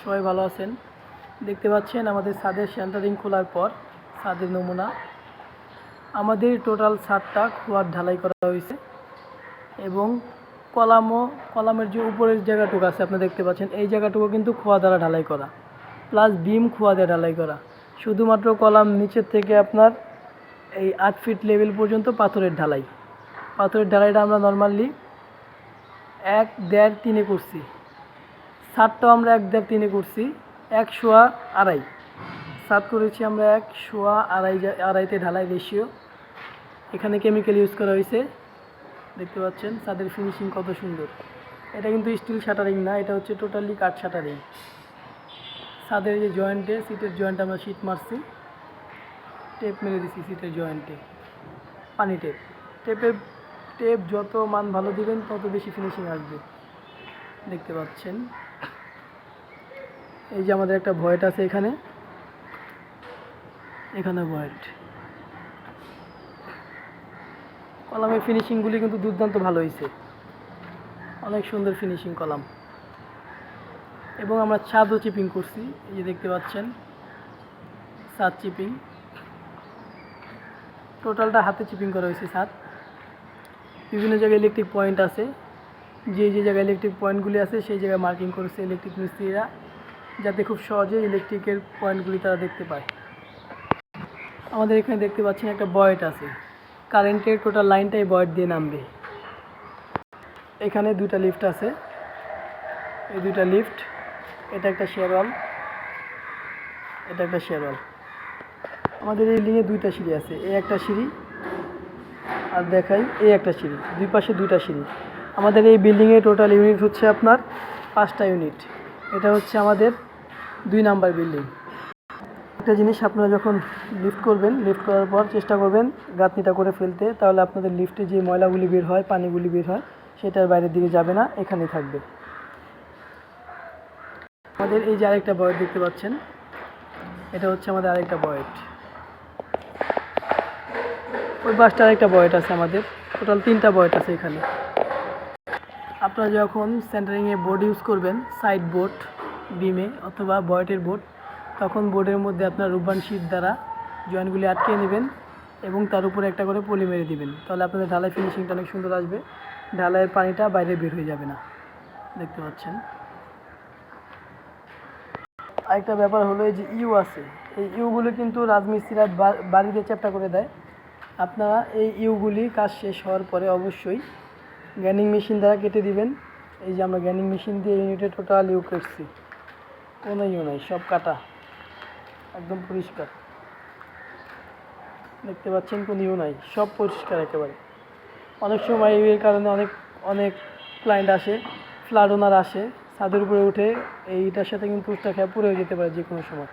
সবাই ভালো আছেন? দেখতে পাচ্ছেন আমাদের ছাদের সেন্টারিং খোলার পর ছাদের নমুনা। আমাদের টোটাল ছাদটা খোয়ার ঢালাই করা হয়েছে এবং কলামও, কলামের যে উপরের জায়গাটুকু আছে আপনি দেখতে পাচ্ছেন, এই জায়গাটুকু কিন্তু খোয়া দ্বারা ঢালাই করা। প্লাস বিম খোয়া দিয়ে ঢালাই করা। শুধুমাত্র কলাম নিচের থেকে আপনার এই আট ফিট লেভেল পর্যন্ত পাথরের ঢালাই। পাথরের ঢালাইটা আমরা নর্মালি এক, দেড়, তিনে করছি। সাতটাও আমরা এক দেড় তিনে করছি, এক শোয়া আড়াই। সাত করেছি আমরা এক শোয়া আড়াই আড়াইতে ঢালাই রেশিও। এখানে কেমিক্যাল ইউজ করা হয়েছে। দেখতে পাচ্ছেন, ছাদের ফিনিশিং কত সুন্দর। এটা কিন্তু স্টিল শাটারিং না, এটা হচ্ছে টোটালি কাঠ শাটারিং ছাদের যে জয়েন্টে সিটের জয়েন্টে আমরা শীট মারছি। টেপ মেরে দিছি সিটের জয়েন্টে পানি টেপ টেপের টেপ যত মান ভালো দিবেন, তত বেশি ফিনিশিং আসবে। দেখতে পাচ্ছেন। এই যে আমাদের একটা ভয়েট আছে এখানে। এখানে ভয়েট। কলামের ফিনিশিংগুলি কিন্তু দুর্দান্ত ভালো হয়েছে অনেক সুন্দর ফিনিশিং কলাম। এবং আমরা ছাদও চিপিং করছি, এই যে দেখতে পাচ্ছেন, ছাদ চিপিং টোটালটা হাতে চিপিং করা হয়েছে ছাদ। বিভিন্ন জায়গায় ইলেকট্রিক পয়েন্ট আছে। যে যে জায়গায় ইলেকট্রিক পয়েন্টগুলি আছে, সেই জায়গায় মার্কিং করেছে ইলেকট্রিক মিস্ত্রিরা। যাতে খুব সহজে ইলেকট্রিকের পয়েন্টগুলি তারা দেখতে পায়। আমাদের এখানে দেখতে পাচ্ছেন একটা বয়েট আছে। কারেন্টের টোটাল লাইনটাই বয়েট দিয়ে নামবে। এখানে দুটা লিফট আছে। এই দুটা লিফট, এটা একটা শেয়ারওয়াল এটা একটা শেয়ারওয়াল আমাদের এই লিঙে দুইটা সিঁড়ি আছে এই একটা সিঁড়ি, আর দেখাই এই একটা সিঁড়ি, দুই পাশে দুইটা সিঁড়ি। আমাদের এই বিল্ডিংয়ে টোটাল ইউনিট হচ্ছে আপনার পাঁচটা ইউনিট। এটা হচ্ছে আমাদের দুই নাম্বার বিল্ডিং। একটা জিনিস আপনারা যখন লিফট করবেন লিফট করার পর চেষ্টা করবেন গাঁথনিটা করে ফেলতে, তাহলে আপনাদের লিফটে যে ময়লাগুলি বের হয়, পানিগুলি বের হয়, সেটার বাইরের দিকে যাবে না, এখানেই থাকবে। আমাদের এই যে আরেকটা বয়েট দেখতে পাচ্ছেন, এটা হচ্ছে আমাদের আরেকটা বয়েট ওই বাসটা আরেকটা বয়েট আছে আমাদের, টোটাল তিনটা বয়েট আছে এখানে। আপনারা যখন সেন্টারিংয়ে বোর্ড ইউজ করবেন সাইড বোর্ড বিমে অথবা বয়েটের বোর্ড তখন বোর্ডের মধ্যে আপনার রূপবান শিট দ্বারা জয়েন্টগুলি আটকে নেবেন এবং তার উপরে একটা করে পলি মেরে দিবেন। তাহলে আপনাদের ঢালাই ফিনিশিংটা অনেক সুন্দর আসবে। ঢালাইয়ের পানিটা বাইরে বের হয়ে যাবে না। দেখতে পাচ্ছেন? আরেকটা ব্যাপার হলো এই যে ইউ আছে। এই ইউগুলো কিন্তু রাজমিস্ত্রিরা বাড়িতে চ্যাপটা করে দেয়। আপনারা এই ইউগুলি কাজ শেষ হওয়ার পরে অবশ্যই গ্যানিং মেশিন দ্বারা কেটে দিবেন। এই যে আমরা গ্যানিং মেশিন দিয়ে ইউনিটে টোটাল ইউ কেটছি কোনো ইউ নাই, সব কাটা। একদম পরিষ্কার। দেখতে পাচ্ছেন কোনো ইউ নাই, সব পরিষ্কার একেবারে। অনেক সময় এর কারণে অনেক অনেক ক্লায়েন্ট আসে ফ্লাড ওনার আসে, ছাদের উপরে উঠে, এইটার সাথে কিন্তু পুড়ে যেতে পারে যে কোনো সময়।